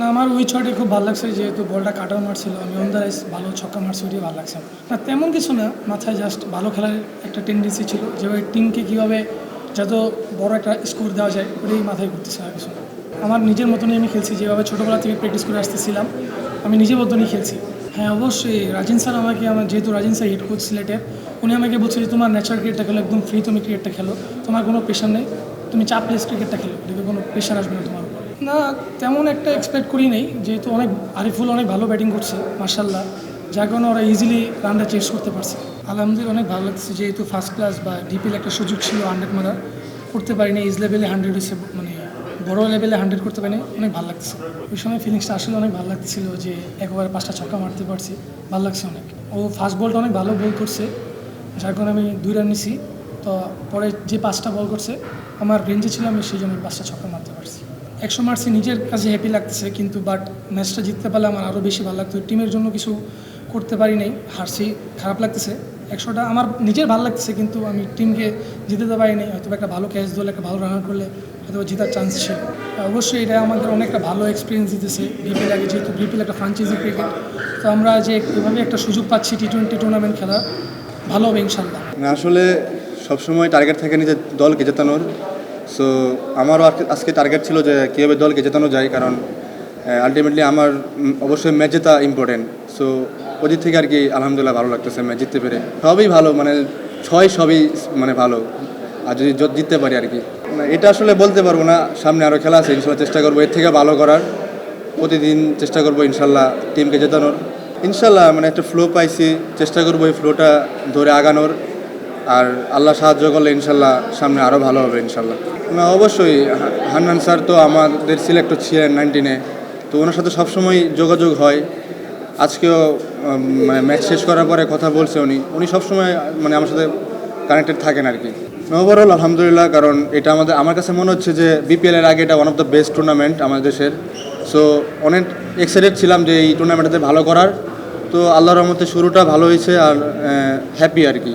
না, আমার ওই ছয়টা খুব ভালো লাগছে, যেহেতু বলটা কাটাও মারছিল, আমি অন দ্য ভালো ছক্কা মারছি ওইটাই ভালো লাগছে। না, তেমন কিছু না, মাথায় জাস্ট ভালো খেলার একটা টেন্ডেন্সি ছিল যেভাবে টিমকে কীভাবে যত বড় একটা স্কোর দেওয়া যায়, ওটাই মাথায় ঘুরতেছে আর কিছু আমার নিজের মতনই আমি খেলছি, যেভাবে ছোটোবেলা থেকে প্র্যাকটিস করে আসতেছিলাম, আমি নিজের মতনই খেলছি। হ্যাঁ অবশ্যই, রাজিন স্যার আমাকে, আমার যেহেতু রাজিন স্যার হেড কোচ সিলেটের উনি আমাকে বলছে যে তোমার ন্যাচারাল ক্রিকেটটা খেলো, একদম ফ্রি তুমি ক্রিকেটটা খেলো, তোমার কোনো প্রেশার নেই, তুমি চাপ প্লেস ক্রিকেটটা খেলো, এদিকে কোনো প্রেশার আসবে না তোমার না তেমন একটা এক্সপেক্ট করি নেই। যেহেতু অনেক, আরিফুল অনেক ভালো ব্যাটিং করছে মার্শাল্লাহ যার কারণে ওরা ইজিলি রানটা চেঞ্জ করতে পারছে। আলহামদুলিল্লাহ অনেক ভালো লাগছে যেহেতু ফার্স্ট ক্লাস বা ডিপিএল একটা সুযোগ ছিল হান্ড্রেড মারার। করতে পারিনি ইজ লেভেলে হান্ড্রেড হয়েছে মানে বড় লেভেলে হান্ড্রেড করতে পারিনি অনেক ভালো লাগছে ওই সময় ফিলিংসটা আসলে অনেক ভালো লাগছিল যে একবারে পাঁচটা ছক্কা মারতে পারছি, ভালো লাগছে অনেক। ও ফার্স্ট বলটা অনেক ভালো বল করছে, যার কারণে আমি দুই রান নিছি। তো পরে যে পাঁচটা বল করছে, আমার রেঞ্জে ছিল, আমি সেই জন্য পাঁচটা ছক্কা মারতে একশো মার্সি নিজের কাছে হ্যাপি লাগতেছে কিন্তু বাট ম্যাচটা জিততে পারলে আমার আরও বেশি ভালো লাগতো। টিমের জন্য কিছু করতে পারি নাই, হারছি, খারাপ লাগতেছে। একশোটা আমার নিজের ভালো লাগতেছে কিন্তু আমি টিমকে জিতাতে পারি নাই হয়তো একটা ভালো ক্যাচ দিলে, একটা ভালো রানার করলে হয়তো জেতার চান্স ছিল। অবশ্যই এটা আমাদের অনেকটা ভালো এক্সপিরিয়েন্স দিতেছে বিপিএল আগে, যেহেতু বিপিএল একটা ফ্রাঞ্চাইজি ক্রিকেট তো আমরা যে এভাবে একটা সুযোগ পাচ্ছি টি টোয়েন্টি টুর্নামেন্ট খেলা, ভালো হবে ইনশাল্লাহ আসলে সবসময় টার্গেট থাকে নিজের দলকে জেতানোর। সো আমারও আজকে- টার্গেট ছিল যে কীভাবে দলকে জেতানো যায়, কারণ আলটিমেটলি আমার অবশ্যই ম্যাচ জেতা ইম্পর্টেন্ট সো ওদিক থেকে আর কি আলহামদুলিল্লাহ ভালো লাগতেছে ম্যাচ জিততে পেরে। সবই ভালো মানে ছয় সবই মানে ভালো। আর যদি জিততে পারি আর কি। এটা আসলে বলতে পারব না, সামনে আরও খেলা আছে, ইনশাল্লাহ চেষ্টা করব। এর থেকে ভালো করার, প্রতিদিন চেষ্টা করব ইনশাল্লাহ টিমকে জেতানোর। ইনশাল্লাহ মানে একটা ফ্লো পাইছি, চেষ্টা করব এই ফ্লোটা ধরে আগানোর। আর আল্লাহ সাহায্য করলে ইনশাল্লাহ সামনে আরও ভালো হবে ইনশাল্লাহ। অবশ্যই হান্নান স্যার তো আমাদের সিলেক্টর ছিলেন নাইনটিনে, তো ওনার সাথে সবসময় যোগাযোগ হয়। আজকেও মানে ম্যাচ শেষ করার পরে কথা বলছে উনি। উনি সবসময় মানে আমার সাথে কানেক্টেড থাকেন আর কি। ওভারঅল আলহামদুলিল্লাহ, কারণ এটা আমাদের, আমার কাছে মনে হচ্ছে যে বিপিএল এর আগে এটা one of the best tournament আমাদের দেশের। সো অনেক এক্সাইটেড ছিলাম যে এই টুর্নামেন্টটাতে ভালো করার। তো আল্লাহর রহমতে শুরুটা ভালো হয়েছে আর হ্যাপি আর কি।